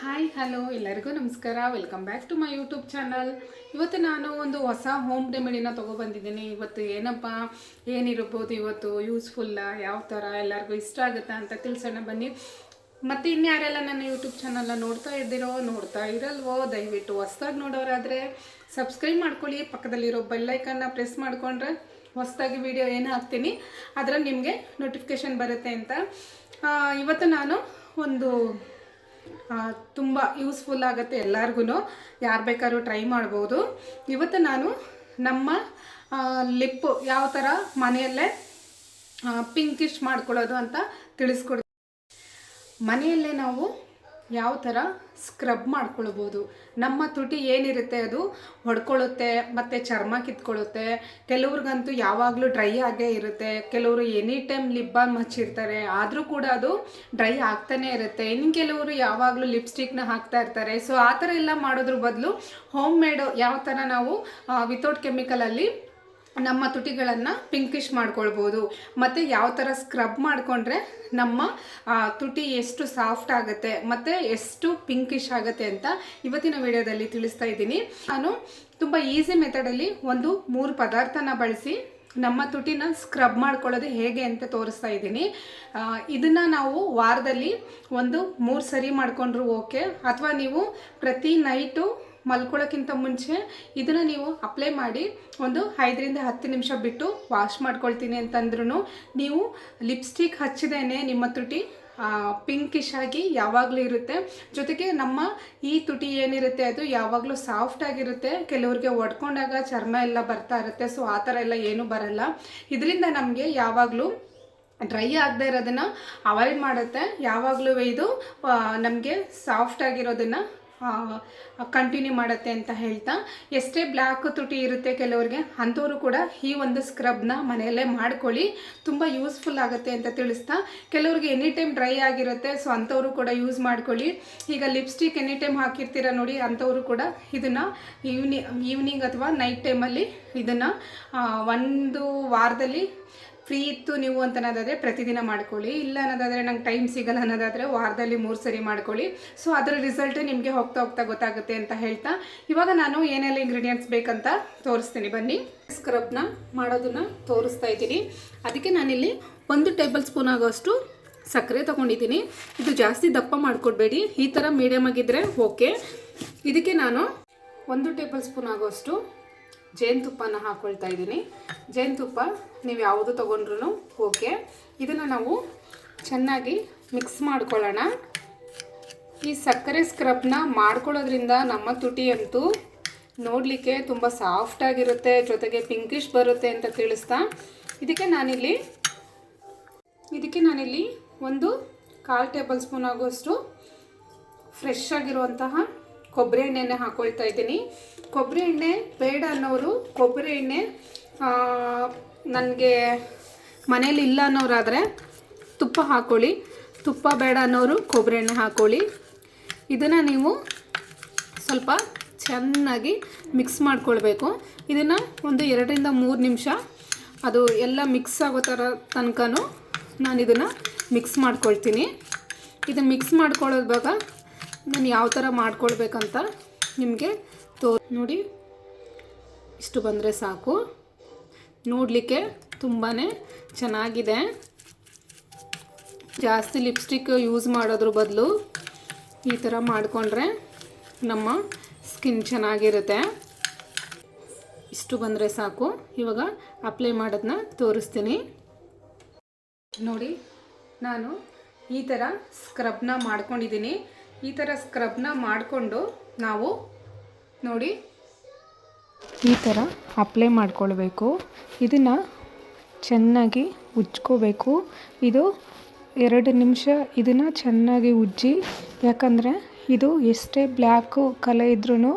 Hi hello ಎಲ್ಲರಿಗೂ ನಮಸ್ಕಾರ. Welcome back to my YouTube channel ಇವತ್ತು ನಾನು ಒಂದು ಹೊಸ ಹೋಮ್ ರೆಮಿಡಿನ ತೊಗೊಬಂದಿದ್ದೀನಿ. ಇವತ್ತು ಏನಪ್ಪ? ಏನಿರ್ಬೋದು ಇವತ್ತು? ಯೂಸ್ಫುಲ್ಲ ಯಾವ ಥರ ಎಲ್ಲರಿಗೂ ಇಷ್ಟ ಆಗುತ್ತಾ ಅಂತ ತಿಳಿಸೋಣ ಬನ್ನಿ. ಮತ್ತು ಇನ್ಯಾರೆಲ್ಲ ನನ್ನ ಯೂಟ್ಯೂಬ್ ಚಾನಲ್ನ ನೋಡ್ತಾ ಇದ್ದೀರೋ, ನೋಡ್ತಾ ಇರಲ್ವೋ? ದಯವಿಟ್ಟು ಹೊಸ್ದಾಗಿ ನೋಡೋರಾದರೆ ಸಬ್ಸ್ಕ್ರೈಬ್ ಮಾಡ್ಕೊಳ್ಳಿ. ಪಕ್ಕದಲ್ಲಿರೋ ಬೆಲ್ಲೈಕನ್ನ ಪ್ರೆಸ್ ಮಾಡಿಕೊಂಡ್ರೆ ಹೊಸದಾಗಿ ವಿಡಿಯೋ ಏನು ಹಾಕ್ತೀನಿ. ಅದರಲ್ಲಿ ನಿಮಗೆ ನೋಟಿಫಿಕೇಷನ್ ಬರುತ್ತೆ ಅಂತ. ಇವತ್ತು ನಾನು ಒಂದು ತುಂಬ ಯೂಸ್ಫುಲ್ ಆಗುತ್ತೆ ಎಲ್ಲರಿಗೂ ಯಾರು ಬೇಕಾದ್ರೂ ಟ್ರೈ ಮಾಡ್ಬೋದು. ಇವತ್ತು ನಾನು ನಮ್ಮ ಲಿಪ್ಪು ಯಾವ ಥರ ಮನೆಯಲ್ಲೇ ಪಿಂಕಿಶ್ ಮಾಡ್ಕೊಳ್ಳೋದು ಅಂತ ತಿಳಿಸ್ಕೊಡ್ತೀನಿ. ಮನೆಯಲ್ಲೇ ನಾವು ಯಾವ ಥರ ಸ್ಕ್ರಬ್ ಮಾಡ್ಕೊಳ್ಬೋದು. ನಮ್ಮ ತುಟಿ ಏನಿರುತ್ತೆ ಅದು ಹೊಡ್ಕೊಳ್ಳುತ್ತೆ ಮತ್ತು ಚರ್ಮ ಕಿತ್ಕೊಳ್ಳುತ್ತೆ ಕೆಲವ್ರಿಗಂತೂ ಯಾವಾಗಲೂ ಡ್ರೈ ಆಗೇ ಇರುತ್ತೆ. ಕೆಲವರು ಎನಿ ಟೈಮ್ ಲಿಪ್ ಬಾಮ್ ಹಚ್ಚಿರ್ತಾರೆ. ಆದರೂ ಕೂಡ ಅದು ಡ್ರೈ ಆಗ್ತಾನೇ ಇರುತ್ತೆ. ಇನ್ನು ಕೆಲವರು ಯಾವಾಗಲೂ ಲಿಪ್ಸ್ಟಿಕ್ನ ಹಾಕ್ತಾ ಇರ್ತಾರೆ. ಸೊ ಆ ಥರ ಎಲ್ಲ ಮಾಡೋದ್ರ ಬದಲು ಹೋಮ್ ಮೇಡ್ ಯಾವ ಥರ ನಾವು ವಿತೌಟ್ ಕೆಮಿಕಲಲ್ಲಿ ನಮ್ಮ ತುಟಿಗಳನ್ನು ಪಿಂಕಿಶ್ ಮಾಡ್ಕೊಳ್ಬೋದು. ಮತ್ತು ಯಾವ ಥರ ಸ್ಕ್ರಬ್ ಮಾಡಿಕೊಂಡ್ರೆ ನಮ್ಮ ತುಟಿ ಎಷ್ಟು ಸಾಫ್ಟ್ ಆಗುತ್ತೆ, ಮತ್ತು ಎಷ್ಟು ಪಿಂಕಿಶ್ ಆಗುತ್ತೆ ಅಂತ ಇವತ್ತಿನ ವಿಡಿಯೋದಲ್ಲಿ ತಿಳಿಸ್ತಾ ಇದ್ದೀನಿ. ನಾನು ತುಂಬ ಈಸಿ ಮೆಥಡಲ್ಲಿ ಒಂದು ಮೂರು ಪದಾರ್ಥನ ಬಳಸಿ ನಮ್ಮ ತುಟಿನ ಸ್ಕ್ರಬ್ ಮಾಡ್ಕೊಳ್ಳೋದು ಹೇಗೆ ಅಂತ ತೋರಿಸ್ತಾ ಇದ್ದೀನಿ. ಇದನ್ನು ನಾವು ವಾರದಲ್ಲಿ ಒಂದು ಮೂರು ಸರಿ ಮಾಡಿಕೊಂಡ್ರು ಓಕೆ. ಅಥವಾ ನೀವು ಪ್ರತಿ ನೈಟು ಮಲ್ಕೊಳ್ಳೋಕ್ಕಿಂತ ಮುಂಚೆ ಇದನ್ನು ನೀವು ಅಪ್ಲೈ ಮಾಡಿ ಒಂದು ಐದರಿಂದ ಹತ್ತು ನಿಮಿಷ ಬಿಟ್ಟು ವಾಶ್ ಮಾಡ್ಕೊಳ್ತೀನಿ ಅಂತಂದ್ರೂ ನೀವು ಲಿಪ್ಸ್ಟಿಕ್ ಹಚ್ಚಿದೇನೆ ನಿಮ್ಮ ತುಟಿ ಪಿಂಕಿಶ್ ಆಗಿ ಯಾವಾಗಲೂ ಇರುತ್ತೆ. ಜೊತೆಗೆ ನಮ್ಮ ಈ ತುಟಿ ಏನಿರುತ್ತೆ ಅದು ಯಾವಾಗಲೂ ಸಾಫ್ಟ್ ಆಗಿರುತ್ತೆ. ಕೆಲವ್ರಿಗೆ ಒಡ್ಕೊಂಡಾಗ ಚರ್ಮ ಎಲ್ಲ ಬರ್ತಾ ಇರುತ್ತೆ ಸೊ ಆ ಥರ ಎಲ್ಲ ಏನೂ ಬರಲ್ಲ. ಇದರಿಂದ ನಮಗೆ ಯಾವಾಗಲೂ ಡ್ರೈ ಆಗದೆ ಇರೋದನ್ನು ಅವಾಯ್ಡ್ ಮಾಡುತ್ತೆ. ಯಾವಾಗಲೂ ಇದು ನಮಗೆ ಸಾಫ್ಟ್ ಆಗಿರೋದನ್ನು ಕಂಟಿನ್ಯೂ ಮಾಡುತ್ತೆ ಅಂತ ಹೇಳ್ತಾ. ಎಷ್ಟೇ ಬ್ಲ್ಯಾಕ್ ತುಟಿ ಇರುತ್ತೆ ಕೆಲವರಿಗೆ, ಅಂಥವರು ಕೂಡ ಈ ಒಂದು ಸ್ಕ್ರಬ್ನ ಮನೆಯಲ್ಲೇ ಮಾಡ್ಕೊಳ್ಳಿ. ತುಂಬ ಯೂಸ್ಫುಲ್ ಆಗುತ್ತೆ ಅಂತ ತಿಳಿಸ್ತಾ. ಕೆಲವ್ರಿಗೆ ಎನಿ ಟೈಮ್ ಡ್ರೈ ಆಗಿರುತ್ತೆ ಸೊ ಅಂಥವರು ಕೂಡ ಯೂಸ್ ಮಾಡ್ಕೊಳ್ಳಿ. ಈಗ ಲಿಪ್ಸ್ಟಿಕ್ ಎನಿ ಟೈಮ್ ಹಾಕಿರ್ತೀರ ನೋಡಿ, ಅಂಥವರು ಕೂಡ ಇದನ್ನು ಈವ್ನಿ ಈವ್ನಿಂಗ್ ಅಥವಾ ನೈಟ್ ಟೈಮಲ್ಲಿ ಇದನ್ನು ಒಂದು ವಾರದಲ್ಲಿ ಫ್ರೀ ಇತ್ತು ನೀವು ಅಂತ ಅನ್ನೋದಾದರೆ ಪ್ರತಿದಿನ ಮಾಡ್ಕೊಳ್ಳಿ. ಇಲ್ಲ ಅನ್ನೋದಾದರೆ ನಂಗೆ ಟೈಮ್ ಸಿಗಲ್ಲ ಅನ್ನೋದಾದರೆ ವಾರದಲ್ಲಿ ಮೂರು ಸರಿ ಮಾಡ್ಕೊಳ್ಳಿ. ಸೊ ಅದರ ರಿಸಲ್ಟ್ ನಿಮಗೆ ಹೋಗ್ತಾ ಹೋಗ್ತಾ ಗೊತ್ತಾಗುತ್ತೆ ಅಂತ ಹೇಳ್ತಾ. ಇವಾಗ ನಾನು ಏನೆಲ್ಲ ಇಂಗ್ರೀಡಿಯೆಂಟ್ಸ್ ಬೇಕಂತ ತೋರಿಸ್ತೀನಿ. ಬನ್ನಿ. ಸ್ಕ್ರಬ್ನ ಮಾಡೋದನ್ನ ತೋರಿಸ್ತಾ ಇದ್ದೀನಿ. ಅದಕ್ಕೆ ನಾನಿಲ್ಲಿ ಒಂದು ಟೇಬಲ್ ಸ್ಪೂನ್ ಆಗೋಷ್ಟು ಸಕ್ಕರೆ ತೊಗೊಂಡಿದ್ದೀನಿ. ಇದು ಜಾಸ್ತಿ ದಪ್ಪ ಮಾಡಿಕೊಡ್ಬೇಡಿ. ಈ ಥರ ಮೀಡಿಯಮ್ ಆಗಿದ್ದರೆ ಓಕೆ ಇದಕ್ಕೆ ನಾನು ಒಂದು ಟೇಬಲ್ ಸ್ಪೂನ್ ಆಗೋಷ್ಟು ಜೇನುತುಪ್ಪನ ಹಾಕ್ಕೊಳ್ತಾ ಇದ್ದೀನಿ. ಜೇನುತುಪ್ಪ ನೀವು ಯಾವುದು ತೊಗೊಂಡ್ರೂ ಓಕೆ. ಇದನ್ನು ನಾವು ಚೆನ್ನಾಗಿ ಮಿಕ್ಸ್ ಮಾಡ್ಕೊಳ್ಳೋಣ. ಈ ಸಕ್ಕರೆ ಸ್ಕ್ರಬ್ನ ಮಾಡ್ಕೊಳ್ಳೋದ್ರಿಂದ ನಮ್ಮ ತುಟಿ ಅಂತೂ ನೋಡಲಿಕ್ಕೆ ತುಂಬ ಸಾಫ್ಟಾಗಿರುತ್ತೆ ಜೊತೆಗೆ ಪಿಂಕಿಶ್ ಬರುತ್ತೆ ಅಂತ ತಿಳಿಸ್ತಾ. ಇದಕ್ಕೆ ನಾನಿಲ್ಲಿ ಇದಕ್ಕೆ ನಾನಿಲ್ಲಿ ಒಂದು ಕಾಲು ಟೇಬಲ್ ಸ್ಪೂನ್ ಆಗುವಷ್ಟು ಫ್ರೆಶ್ ಆಗಿರುವಂತಹ ಕೊಬ್ಬರಿ ಎಣ್ಣೆನ ಹಾಕೊಳ್ತಾ ಇದ್ದೀನಿ. ಕೊಬ್ಬರಿ ಎಣ್ಣೆ ಬೇಡ ಅನ್ನೋರು ಕೊಬ್ಬರಿ ಎಣ್ಣೆ ನನಗೆ ಮನೇಲಿ ಇಲ್ಲ ಅನ್ನೋರಾದರೆ ತುಪ್ಪ ಹಾಕೊಳ್ಳಿ. ತುಪ್ಪ ಬೇಡ ಅನ್ನೋರು ಕೊಬ್ಬರಿ ಎಣ್ಣೆ ಹಾಕೊಳ್ಳಿ. ಇದನ್ನು ನೀವು ಸ್ವಲ್ಪ ಚೆನ್ನಾಗಿ ಮಿಕ್ಸ್ ಮಾಡ್ಕೊಳ್ಬೇಕು. ಇದನ್ನು ಒಂದು ಎರಡರಿಂದ ಮೂರು ನಿಮಿಷ ಅದು ಎಲ್ಲ ಮಿಕ್ಸ್ ಆಗೋ ಥರ ತನಕನೂ ನಾನು ಇದನ್ನು ಮಿಕ್ಸ್ ಮಾಡ್ಕೊಳ್ತೀನಿ. ಇದು ಮಿಕ್ಸ್ ಮಾಡ್ಕೊಳ್ಳೋದ್ವಾಗ ನಾನು ಯಾವ ಥರ ಮಾಡ್ಕೊಳ್ಬೇಕಂತ ನಿಮಗೆ ತೋ ನೋಡಿ. ಇಷ್ಟು ಬಂದರೆ ಸಾಕು. ನೋಡಲಿಕ್ಕೆ ತುಂಬಾ ಚೆನ್ನಾಗಿದೆ. ಜಾಸ್ತಿ ಲಿಪ್ಸ್ಟಿಕ್ ಯೂಸ್ ಮಾಡೋದ್ರ ಬದಲು ಈ ಥರ ಮಾಡಿಕೊಂಡ್ರೆ ನಮ್ಮ ಸ್ಕಿನ್ ಚೆನ್ನಾಗಿರುತ್ತೆ. ಇಷ್ಟು ಬಂದರೆ ಸಾಕು. ಇವಾಗ ಅಪ್ಲೈ ಮಾಡೋದನ್ನ ತೋರಿಸ್ತೀನಿ. ನೋಡಿ, ನಾನು ಈ ಥರ ಸ್ಕ್ರಬ್ನ ಮಾಡ್ಕೊಂಡಿದ್ದೀನಿ. ಈ ಥರ ಸ್ಕ್ರಬ್ನ ಮಾಡಿಕೊಂಡು ನಾವು ನೋಡಿ ಈ ಥರ ಅಪ್ಲೈ ಮಾಡ್ಕೊಳ್ಬೇಕು. ಇದನ್ನು ಚೆನ್ನಾಗಿ ಉಜ್ಕೋಬೇಕು. ಇದು ಎರಡು ನಿಮಿಷ ಇದನ್ನು ಚೆನ್ನಾಗಿ ಉಜ್ಜಿ, ಯಾಕಂದರೆ ಇದು ಎಷ್ಟೇ ಬ್ಲ್ಯಾಕು ಕಲೆ ಇದ್ರೂ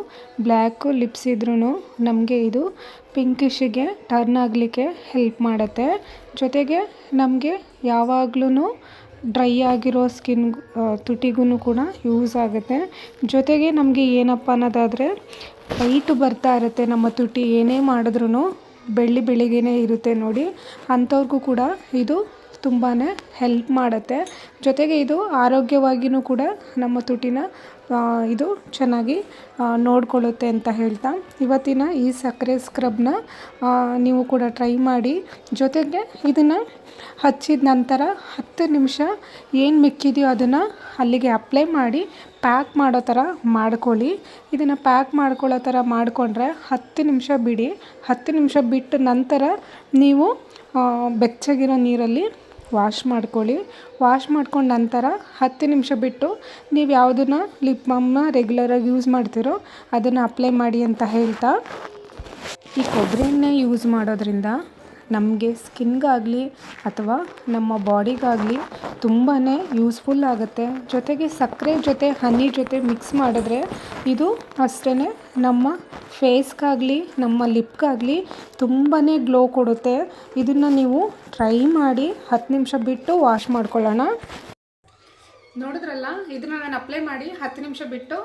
ಬ್ಲ್ಯಾಕು ಲಿಪ್ಸ್ ಇದ್ರೂ ನಮಗೆ ಇದು ಪಿಂಕಿಶಿಗೆ ಟರ್ನ್ ಆಗಲಿಕ್ಕೆ ಹೆಲ್ಪ್ ಮಾಡುತ್ತೆ. ಜೊತೆಗೆ ನಮಗೆ ಯಾವಾಗ್ಲೂ ಡ್ರೈ ಆಗಿರೋ ಸ್ಕಿನ್ ತುಟಿಗೂ ಕೂಡ ಯೂಸ್ ಆಗುತ್ತೆ. ಜೊತೆಗೆ ನಮಗೆ ಏನಪ್ಪ ಅನ್ನೋದಾದರೆ ವೈಟ್ ಬರ್ತಾ ಇರುತ್ತೆ ನಮ್ಮ ತುಟಿ, ಏನೇ ಮಾಡಿದ್ರೂ ಬೆಳ್ಳಿ ಬೆಳಿಗ್ಗೆನೇ ಇರುತ್ತೆ ನೋಡಿ. ಅಂಥವ್ರಿಗೂ ಕೂಡ ಇದು ತುಂಬಾ ಹೆಲ್ಪ್ ಮಾಡುತ್ತೆ. ಜೊತೆಗೆ ಇದು ಆರೋಗ್ಯವಾಗಿಯೂ ಕೂಡ ನಮ್ಮ ತುಟಿನ ಇದು ಚೆನ್ನಾಗಿ ನೋಡಿಕೊಳ್ಳುತ್ತೆ ಅಂತ ಹೇಳ್ತಾ. ಇವತ್ತಿನ ಈ ಸಕ್ಕರೆ ಸ್ಕ್ರಬ್ನ ನೀವು ಕೂಡ ಟ್ರೈ ಮಾಡಿ. ಜೊತೆಗೆ ಇದನ್ನು ಹಚ್ಚಿದ ನಂತರ ಹತ್ತು ನಿಮಿಷ ಏನು ಮಿಕ್ಕಿದೆಯೋ ಅದನ್ನು ಅಲ್ಲಿಗೆ ಅಪ್ಲೈ ಮಾಡಿ ಪ್ಯಾಕ್ ಮಾಡೋ ಥರ ಮಾಡ್ಕೊಳ್ಳಿ. ಇದನ್ನು ಪ್ಯಾಕ್ ಮಾಡ್ಕೊಳ್ಳೋ ಥರ ಮಾಡಿಕೊಂಡ್ರೆ ಹತ್ತು ನಿಮಿಷ ಬಿಡಿ. ಹತ್ತು ನಿಮಿಷ ಬಿಟ್ಟ ನಂತರ ನೀವು ಬೆಚ್ಚಗಿರೋ ನೀರಲ್ಲಿ ವಾಶ್ ಮಾಡ್ಕೊಳ್ಳಿ. ವಾಶ್ ಮಾಡ್ಕೊಂಡ ನಂತರ ಹತ್ತು ನಿಮಿಷ ಬಿಟ್ಟು ನೀವು ಯಾವುದನ್ನ ಲಿಪ್ ಬಾಮ್ನ ರೆಗ್ಯುಲರಾಗಿ ಯೂಸ್ ಮಾಡ್ತೀರೋ ಅದನ್ನು ಅಪ್ಲೈ ಮಾಡಿ ಅಂತ ಹೇಳ್ತಾ. ಈ ಕೊಬ್ಬರಿ ಎಣ್ಣೆ ಯೂಸ್ ಮಾಡೋದ್ರಿಂದ ನಮಗೆ ಸ್ಕಿನ್ಗಾಗಲಿ ಅಥವಾ ನಮ್ಮ ಬಾಡಿಗಾಗಲಿ ತುಂಬಾ ಯೂಸ್ಫುಲ್ ಆಗುತ್ತೆ. ಜೊತೆಗೆ ಸಕ್ಕರೆ ಜೊತೆ, ಹನಿ ಜೊತೆ ಮಿಕ್ಸ್ ಮಾಡಿದ್ರೆ ಇದು ಅಷ್ಟೇ ನಮ್ಮ ಫೇಸ್ಗಾಗಲಿ, ನಮ್ಮ ಲಿಪ್ಗಾಗಲಿ ತುಂಬಾ ಗ್ಲೋ ಕೊಡುತ್ತೆ. ಇದನ್ನು ನೀವು ಟ್ರೈ ಮಾಡಿ ಹತ್ತು ನಿಮಿಷ ಬಿಟ್ಟು ವಾಶ್ ಮಾಡ್ಕೊಳ್ಳೋಣ. ನೋಡಿದ್ರಲ್ಲ, ಇದನ್ನು ನಾನು ಅಪ್ಲೈ ಮಾಡಿ ಹತ್ತು ನಿಮಿಷ ಬಿಟ್ಟು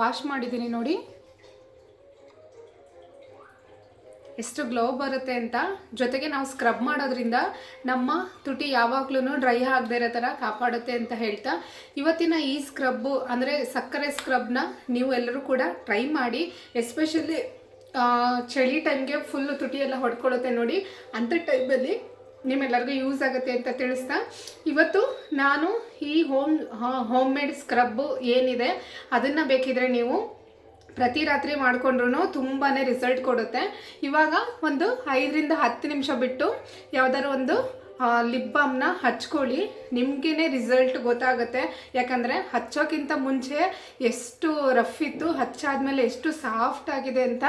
ವಾಶ್ ಮಾಡಿದ್ದೀನಿ ನೋಡಿ. ಎಷ್ಟು ಗ್ಲೋ ಬರುತ್ತೆ ಅಂತ. ಜೊತೆಗೆ ನಾವು ಸ್ಕ್ರಬ್ ಮಾಡೋದ್ರಿಂದ ನಮ್ಮ ತುಟಿ ಯಾವಾಗ್ಲೂ ಡ್ರೈ ಆಗದೆ ಇರೋ ಥರ ಕಾಪಾಡುತ್ತೆ ಅಂತ ಹೇಳ್ತಾ. ಇವತ್ತಿನ ಈ ಸ್ಕ್ರಬ್ಬು ಅಂದರೆ ಸಕ್ಕರೆ ಸ್ಕ್ರಬ್ನ ನೀವು ಎಲ್ಲರೂ ಕೂಡ ಟ್ರೈ ಮಾಡಿ ಎಸ್ಪೆಷಲಿ ಚಳಿ ಟೈಮ್ಗೆ ಫುಲ್ಲು ತುಟಿ ಎಲ್ಲ ಹೊಡ್ಕೊಳ್ಳುತ್ತೆ ನೋಡಿ. ಅಂಥ ಟೈಮಲ್ಲಿ ನಿಮ್ಮೆಲ್ಲರಿಗೂ ಯೂಸ್ ಆಗುತ್ತೆ ಅಂತ ತಿಳಿಸ್ತಾ. ಇವತ್ತು ನಾನು ಈ ಹೋಮ್ ಹೋಮ್ ಮೇಡ್ ಸ್ಕ್ರಬ್ಬು ಏನಿದೆ, ಅದನ್ನು ಬೇಕಿದ್ರೆ ನೀವು ಪ್ರತಿ ರಾತ್ರಿ ಮಾಡಿಕೊಂಡ್ರು ತುಂಬಾ ರಿಸಲ್ಟ್ ಕೊಡುತ್ತೆ. ಇವಾಗ ಒಂದು ಐದರಿಂದ ಹತ್ತು ನಿಮಿಷ ಬಿಟ್ಟು ಯಾವ್ದಾದ್ರು ಒಂದು ಲಿಪ್ ಬಾಮ್ನ ಹಚ್ಕೊಳ್ಳಿ. ನಿಮಗೇ ರಿಸಲ್ಟ್ ಗೊತ್ತಾಗುತ್ತೆ. ಯಾಕಂದರೆ ಹಚ್ಚೋಕ್ಕಿಂತ ಮುಂಚೆ ಎಷ್ಟು ರಫ್ ಇತ್ತು, ಹಚ್ಚಾದ್ಮೇಲೆ ಎಷ್ಟು ಸಾಫ್ಟ್ ಆಗಿದೆ ಅಂತ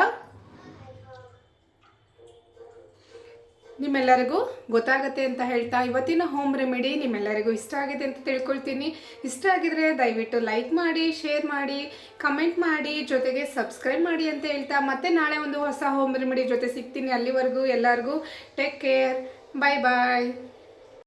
ನಿಮ್ಮೆಲ್ಲರಿಗೂ ಗೊತ್ತಾಗುತ್ತೆ ಅಂತ ಹೇಳ್ತಾ ಇವತ್ತಿನ ಹೋಮ್ ರೆಮಿಡಿ ನಿಮ್ಮೆಲ್ಲರಿಗೂ ಇಷ್ಟ ಆಗಿದೆ ಅಂತ ತಿಳ್ಕೊಳ್ತೀನಿ. ಇಷ್ಟ ಆಗಿದ್ರೆ ದಯವಿಟ್ಟು ಲೈಕ್ ಮಾಡಿ, ಶೇರ್ ಮಾಡಿ, ಕಮೆಂಟ್ ಮಾಡಿ, ಜೊತೆಗೆ ಸಬ್ಸ್ಕ್ರೈಬ್ ಮಾಡಿ ಅಂತ ಹೇಳ್ತಾ ಮತ್ತೆ ನಾಳೆ ಒಂದು ಹೊಸ ಹೋಮ್ ರೆಮಿಡಿ ಜೊತೆ ಸಿಗ್ತೀನಿ ಅಲ್ಲಿವರೆಗೂ ಎಲ್ಲರಿಗೂ. Take care. ಬಾಯ್ ಬಾಯ್